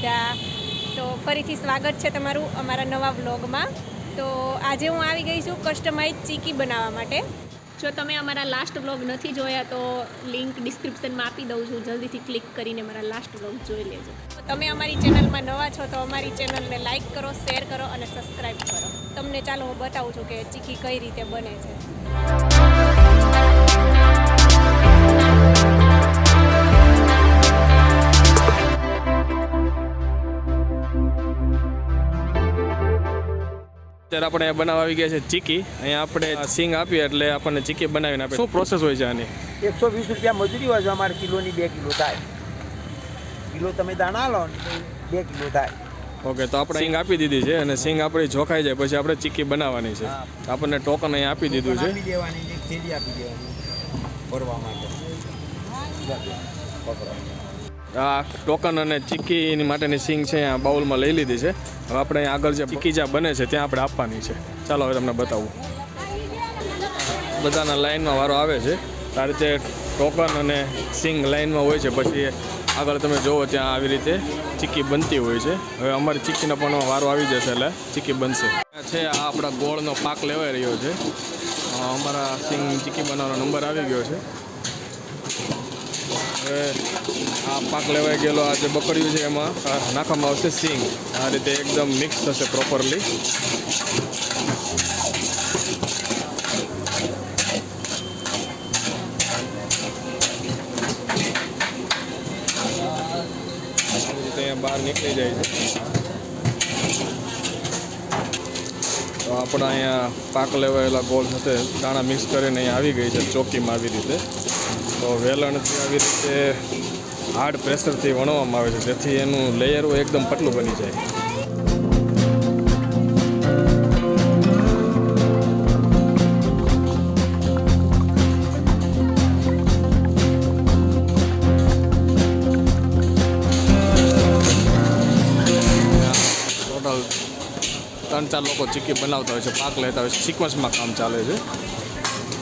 બધા. તો ફરીથી સ્વાગત છે તમારું અમારા નવા વ્લોગમાં. તો આજે હું આવી ગઈ છું કસ્ટમાઇઝ ચીકી બનાવવા માટે. જો તમે અમારા લાસ્ટ વ્લોગ નથી જોયા તો લિંક ડિસ્ક્રિપ્શનમાં આપી દઉં છું. જલ્દીથી ક્લિક કરીને મારા લાસ્ટ વ્લોગ જોઈ લેજો. તમે અમારી ચેનલમાં નવા છો તો અમારી ચેનલને લાઇક કરો, શેર કરો અને સબસ્ક્રાઈબ કરો. તમને ચાલો હું બતાવું છું કે ચીકી કઈ રીતે બને છે. અત્યારે આપણે બનાવવા આવી ગયા છે ચીકી. અહીંયા આપણે સિંગ આપીએ એટલે આપણને ચીકી બનાવીને આપે શું પ્રોસેસ હોય છે આની? એકસો વીસ રૂપિયા મજૂરી હોય છે અમારે કિલોની બે કિલો થાય. કિલો તમે દાણા લો બે કિલો થાય. ઓકે તો આપણે સિંગ આપી દીધી છે અને સિંગ આપણી જોખાઈ જાય પછી આપણે ચીકી બનાવવાની છે. આપણને ટોકન અહીંયા આપી દીધું છે. આપી દેવાની આપી દેવાની ભરવા માટે. આ ટોકન અને ચીકીની માટેની સિંગ છે અહીંયા બાઉલમાં લઈ લીધી છે. હવે આપણે આગળ જે ચીક્કી જ્યાં બને છે, ત્યાં આપણે આપવાની છે. ચાલો હવે તમને બતાવું. બધાના લાઇનમાં વારો આવે છે. આ રીતે ટોકન અને સિંગ લાઇનમાં હોય છે, પછી આગળ તમે જુઓ ત્યાં આવી રીતે ચીક્કી બનતી હોય છે. હવે અમારી ચીકીનો પણ વારો આવી જશે એટલે ચીક્કી બનશે. છે, આ આપણા ગોળનો પાક લેવાઈ રહ્યો છે. અમારા સિંગ ચીકી બનાવવાનો નંબર આવી ગયો છે. હવે આ પાક લેવાઈ ગયેલો આ જે બકડ્યું છે એમાં નાખવામાં આવશે સિંગ. આ રીતે એકદમ મિક્સ થશે પ્રોપરલી બહાર નીકળી જાય છે. તો આપણા અહીંયા પાક લેવાયેલા ગોળ સાથે દાણા મિક્સ કરીને અહીંયા આવી ગઈ છે ચોકીમાં આવી રીતે. તો વેલણથી આવી રીતે હાર્ડ પ્રેશરથી વણવામાં આવે છે. જેથી એનું લેયર એકદમ પતલું બની જાય. ત્રણ ચાર લોકો ચીકી બનાવતા હોય છે, પાક લેતા હોય છે, સિક્વન્સમાં કામ ચાલે છે.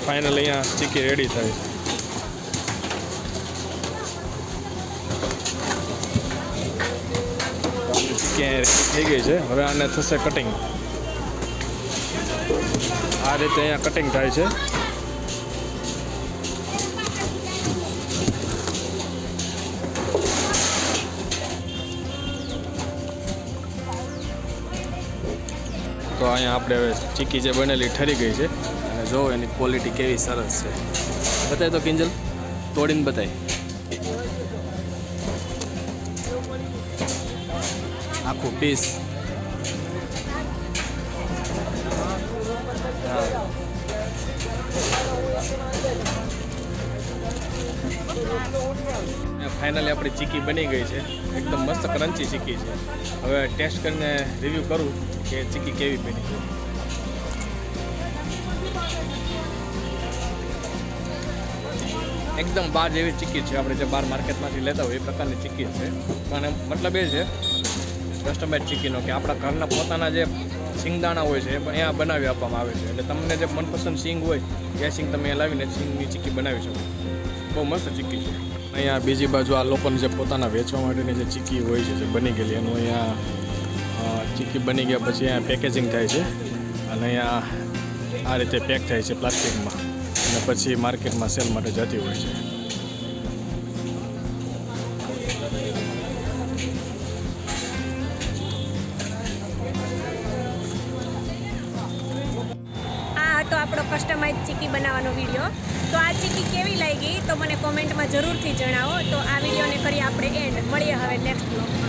ફાઇનલ અહીંયા ચીકી રેડી થાય. છે રેડી થઈ ગઈ છે. હવે આને થશે કટિંગ આ રીતે અહીંયા કટિંગ થાય છે. તો અહીંયા આપણે હવે ચીકી જે બનેલી ઠરી ગઈ છે. અને જો એની ક્વોલિટી કેવી સરસ છે. બતાય તો કિંજલ, તોડીને બતાય. આખું પીસ ફાઇનલી આપણી ચીકી બની ગઈ છે. એકદમ મસ્ત ક્રન્ચી ચીકી છે. હવે ટેસ્ટ કરીને રિવ્યૂ કરું કે ચીકી કેવી બની છે એકદમ બાર જેવી ચીકી છે આપણે જે બાર માર્કેટમાંથી લેતા હોય એ પ્રકારની ચીકી છે. પણ મતલબ એ છે કસ્ટમાઇઝ ચીકીનો કે આપણા ઘરના પોતાના જે સિંગદાણા હોય છે એ અહીંયા બનાવી આપવામાં આવે છે. એટલે તમને જે મનપસંદ સિંગ હોય, એ સિંગ તમે લાવીને સિંગની ચીકી બનાવી શકો. બહુ મસ્ત ચીકી છે. અહીંયા બીજી બાજુ આ લોકોને જે પોતાના વેચવા માટેની જે ચીકી હોય છે, જે બની ગયેલી, એનું અહીંયા ચીકી બની ગયા પછી અહીંયા પેકેજિંગ થાય છે. અને અહીંયા આ રીતે પેક થાય છે પ્લાસ્ટિકમાં. અને પછી માર્કેટમાં સેલ માટે જતી હોય છે. આપણો કસ્ટમાઇઝ ચીકી બનાવવાનો વીડિયો તો આ ચીકી કેવી લાગી તો મને કોમેન્ટમાં જરૂરથી જણાવો. તો આ વિડીયોને કરી આપણે એન્ડ મળીએ હવે નેક્સ્ટ બ્લોગમાં